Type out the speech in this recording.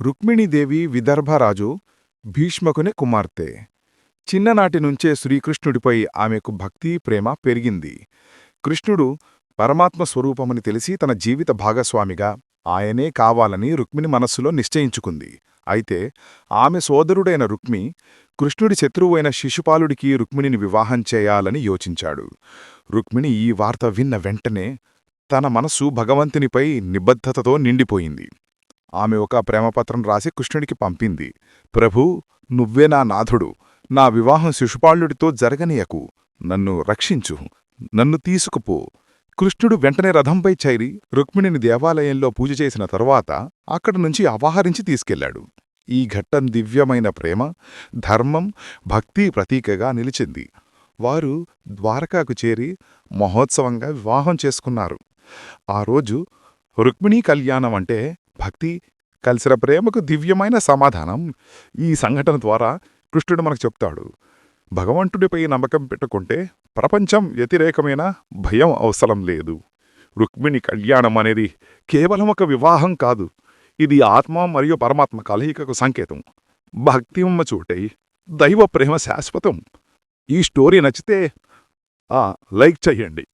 రుక్మిణీదేవి విదర్భరాజు భీష్మకుని కుమార్తె. చిన్ననాటి నుంచే శ్రీకృష్ణుడిపై ఆమెకు భక్తి ప్రేమ పెరిగింది. కృష్ణుడు పరమాత్మ స్వరూపమని తెలిసి తన జీవిత భాగస్వామిగా ఆయనే కావాలని రుక్మిణి మనస్సులో నిశ్చయించుకుంది. అయితే ఆమె సోదరుడైన రుక్మి కృష్ణుడి శత్రువైన శిశుపాలుడికి రుక్మిణిని వివాహం చేయాలని యోచించాడు. రుక్మిణి ఈ వార్త విన్న వెంటనే తన మనస్సు భగవంతునిపై నిబద్ధతతో నిండిపోయింది. ఆమె ఒక ప్రేమపత్రం రాసి కృష్ణుడికి పంపింది. ప్రభూ నువ్వే నా నాథుడు. నా వివాహం శిశుపాళ్యుడితో జరగనీయకు. నన్ను రక్షించు. నన్ను తీసుకుపో కృష్ణుడు వెంటనే రథంపై చేరి రుక్మిణిని దేవాలయంలో పూజ చేసిన తరువాత అక్కడి నుంచి అపహరించి తీసుకెళ్ళాడు ఈ ఘట్టం దివ్యమైన ప్రేమ ధర్మం భక్తి ప్రతీకగా నిలిచింది. వారు ద్వారకాకు చేరి మహోత్సవంగా వివాహం చేసుకున్నారు. ఆ రోజు రుక్మిణీ కళ్యాణం అంటే భక్తి కలిసిన ప్రేమకు దివ్యమైన సమాధానం ఈ సంఘటన ద్వారా కృష్ణుడు మనకు చెప్తాడు. భగవంతుడిపై నమ్మకం పెట్టుకుంటే ప్రపంచం వ్యతిరేకమైన భయం అవసరం లేదు. రుక్మిణి కళ్యాణం అనేది కేవలం ఒక వివాహం కాదు. ఇది ఆత్మ మరియు పరమాత్మ కలయికకు సంకేతం. భక్తి ఉమ్మ చోటై దైవ ప్రేమ శాశ్వతం. ఈ స్టోరీ నచ్చితే లైక్ చెయ్యండి